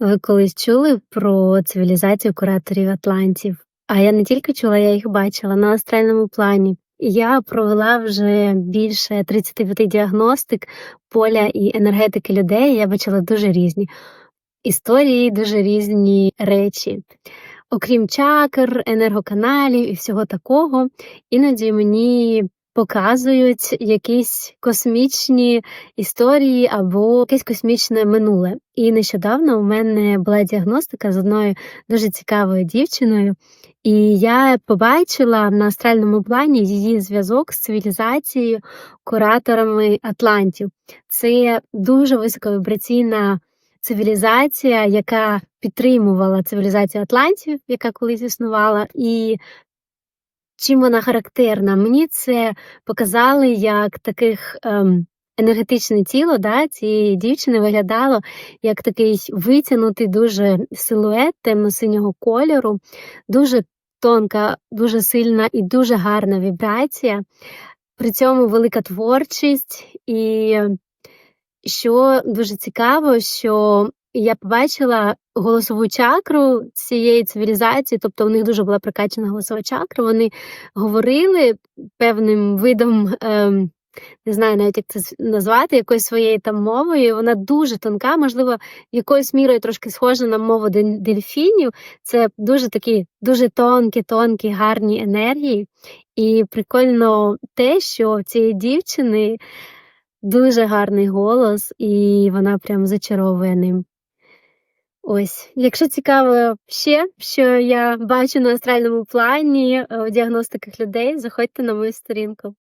Ви колись чули про цивілізацію кураторів атлантів? А я не тільки чула, я їх бачила на астральному плані. Я провела вже більше 35 діагностик поля і енергетики людей. Я бачила дуже різні історії, дуже різні речі. Окрім чакр, енергоканалів і всього такого, іноді мені показують якісь космічні історії або якесь космічне минуле. І нещодавно у мене була діагностика з одною дуже цікавою дівчиною, і я побачила на астральному плані її зв'язок з цивілізацією, кураторами Атлантів. Це дуже високовібраційна цивілізація, яка підтримувала цивілізацію Атлантів, яка колись існувала, і чим вона характерна? Мені це показали як таких ем, енергетичне тіло да, цієї дівчини виглядало як такий витягнутий дуже силует темно-синього кольору, дуже тонка, дуже сильна і дуже гарна вібрація. При цьому велика творчість, і що дуже цікаво, що я побачила голосову чакру цієї цивілізації, тобто у них дуже була прокачана голосова чакра. Вони говорили певним видом, ем, не знаю навіть як це назвати, якоюсь своєю там мовою. Вона дуже тонка, можливо, якоюсь мірою трошки схожа на мову дельфінів. Це дуже такі дуже тонкі, тонкі, гарні енергії. І прикольно те, що в цієї дівчини дуже гарний голос, і вона прям зачаровує ним. Ось, якщо цікаво ще, що я бачу на астральному плані у діагностиках людей, заходьте на мою сторінку.